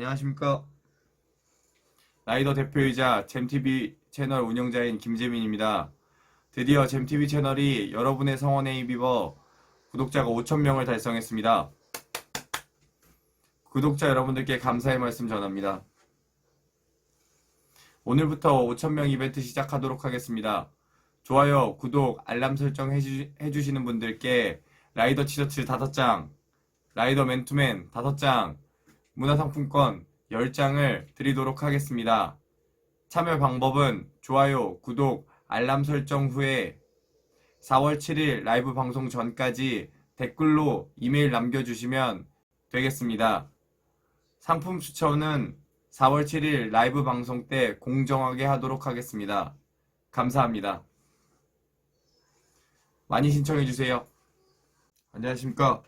안녕하십니까. 라이더 대표이자 잼TV 채널 운영자인 김재민입니다. 드디어 잼TV 채널이 여러분의 성원에 힘입어 구독자가 5,000명을 달성했습니다. 구독자 여러분들께 감사의 말씀 전합니다. 오늘부터 5,000명 이벤트 시작하도록 하겠습니다. 좋아요, 구독, 알람 설정 해주, 해주시는 분들께 라이더 티셔츠 5장, 라이더 맨투맨 5장, 문화상품권 10장을 드리도록 하겠습니다. 참여 방법은 좋아요, 구독, 알람 설정 후에 4월 7일 라이브 방송 전까지 댓글로 이메일 남겨주시면 되겠습니다. 상품 추천은 4월 7일 라이브 방송 때 공정하게 하도록 하겠습니다. 감사합니다. 많이 신청해주세요. 안녕하십니까.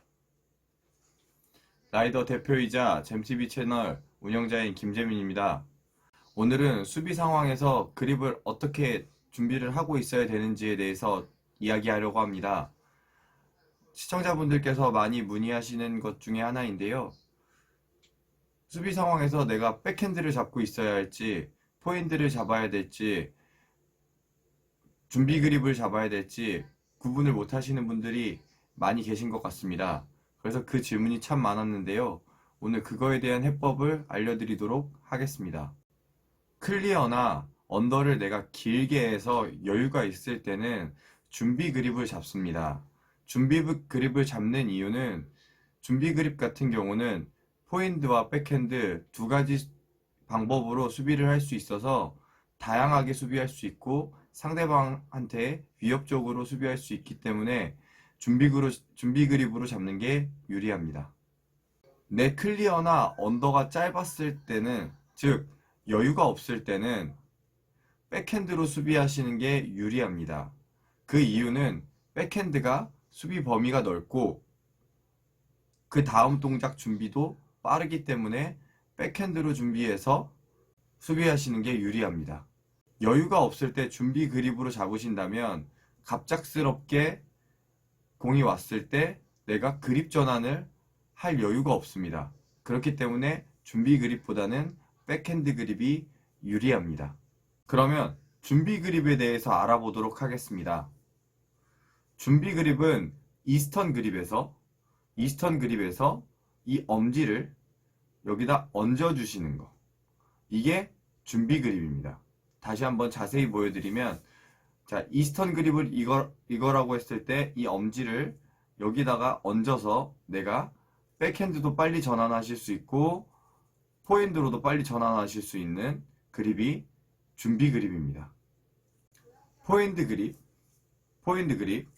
라이더 대표이자 잼TV 채널 운영자인 김재민입니다. 오늘은 수비 상황에서 그립을 어떻게 준비를 하고 있어야 되는지에 대해서 이야기하려고 합니다. 시청자분들께서 많이 문의하시는 것 중에 하나인데요. 수비 상황에서 내가 백핸드를 잡고 있어야 할지, 포핸드를 잡아야 될지, 준비 그립을 잡아야 될지 구분을 못 하시는 분들이 많이 계신 것 같습니다. 그래서 그 질문이 참 많았는데요. 오늘 그거에 대한 해법을 알려드리도록 하겠습니다. 클리어나 언더를 내가 길게 해서 여유가 있을 때는 준비 그립을 잡습니다. 준비 그립을 잡는 이유는 준비 그립 같은 경우는 포핸드와 백핸드 두 가지 방법으로 수비를 할 수 있어서 다양하게 수비할 수 있고 상대방한테 위협적으로 수비할 수 있기 때문에 준비, 그로, 준비 그립으로 잡는 게 유리합니다. 내 클리어나 언더가 짧았을 때는, 즉, 여유가 없을 때는 백핸드로 수비하시는 게 유리합니다. 그 이유는 백핸드가 수비 범위가 넓고 그 다음 동작 준비도 빠르기 때문에 백핸드로 준비해서 수비하시는 게 유리합니다. 여유가 없을 때 준비 그립으로 잡으신다면 갑작스럽게 공이 왔을 때 내가 그립 전환을 할 여유가 없습니다. 그렇기 때문에 준비 그립보다는 백핸드 그립이 유리합니다. 그러면 준비 그립에 대해서 알아보도록 하겠습니다. 준비 그립은 이스턴 그립에서 이스턴 그립에서 이 엄지를 여기다 얹어 주시는 거. 이게 준비 그립입니다. 다시 한번 자세히 보여드리면 자, 이스턴 그립을 이거, 이거라고 했을 때 이 엄지를 여기다가 얹어서 내가 백핸드도 빨리 전환하실 수 있고 포핸드로도 빨리 전환하실 수 있는 그립이 준비 그립입니다. 포핸드 그립, 포핸드 그립,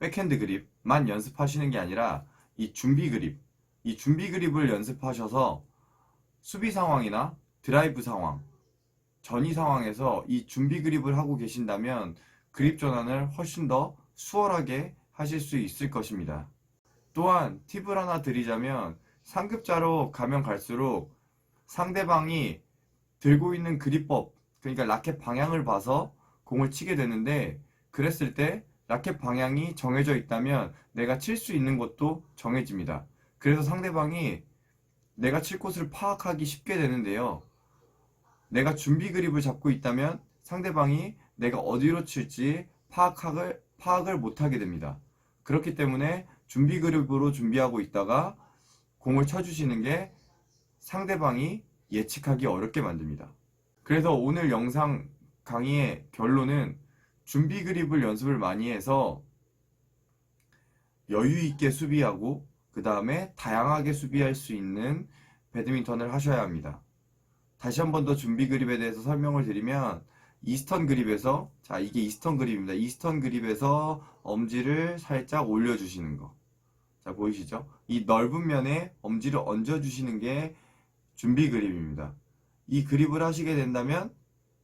백핸드 그립만 연습하시는 게 아니라 이 준비 그립, 이 준비 그립을 연습하셔서 수비 상황이나 드라이브 상황, 전위 상황에서 이 준비 그립을 하고 계신다면 그립 전환을 훨씬 더 수월하게 하실 수 있을 것입니다. 또한 팁을 하나 드리자면 상급자로 가면 갈수록 상대방이 들고 있는 그립법, 그러니까 라켓 방향을 봐서 공을 치게 되는데 그랬을 때 라켓 방향이 정해져 있다면 내가 칠 수 있는 곳도 정해집니다. 그래서 상대방이 내가 칠 곳을 파악하기 쉽게 되는데요. 내가 준비 그립을 잡고 있다면 상대방이 내가 어디로 칠지 파악을, 파악을 못하게 됩니다. 그렇기 때문에 준비 그립으로 준비하고 있다가 공을 쳐주시는 게 상대방이 예측하기 어렵게 만듭니다. 그래서 오늘 영상 강의의 결론은 준비 그립을 연습을 많이 해서 여유 있게 수비하고 그 다음에 다양하게 수비할 수 있는 배드민턴을 하셔야 합니다. 다시 한 번 더 준비 그립에 대해서 설명을 드리면 이스턴 그립에서 자 이게 이스턴 그립입니다. 이스턴 그립에서 엄지를 살짝 올려주시는 거. 자 보이시죠? 이 넓은 면에 엄지를 얹어주시는 게 준비 그립입니다. 이 그립을 하시게 된다면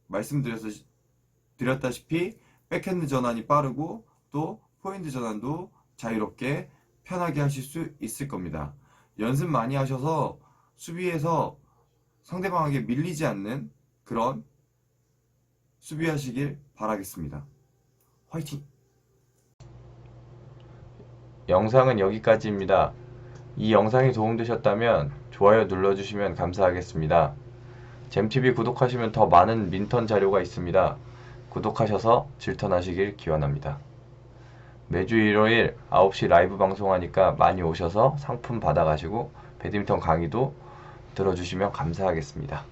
말씀드렸다시피 백핸드 전환이 빠르고 또 포핸드 전환도 자유롭게 편하게 하실 수 있을 겁니다. 연습 많이 하셔서 수비에서 상대방에게 밀리지 않는 그런 수비하시길 바라겠습니다. 화이팅! 영상은 여기까지입니다. 이 영상이 도움되셨다면 좋아요 눌러주시면 감사하겠습니다. 잼TV 구독하시면 더 많은 민턴 자료가 있습니다. 구독하셔서 질턴하시길 기원합니다. 매주 일요일 9시 라이브 방송하니까 많이 오셔서 상품 받아가시고 배드민턴 강의도 들어주시면 감사하겠습니다.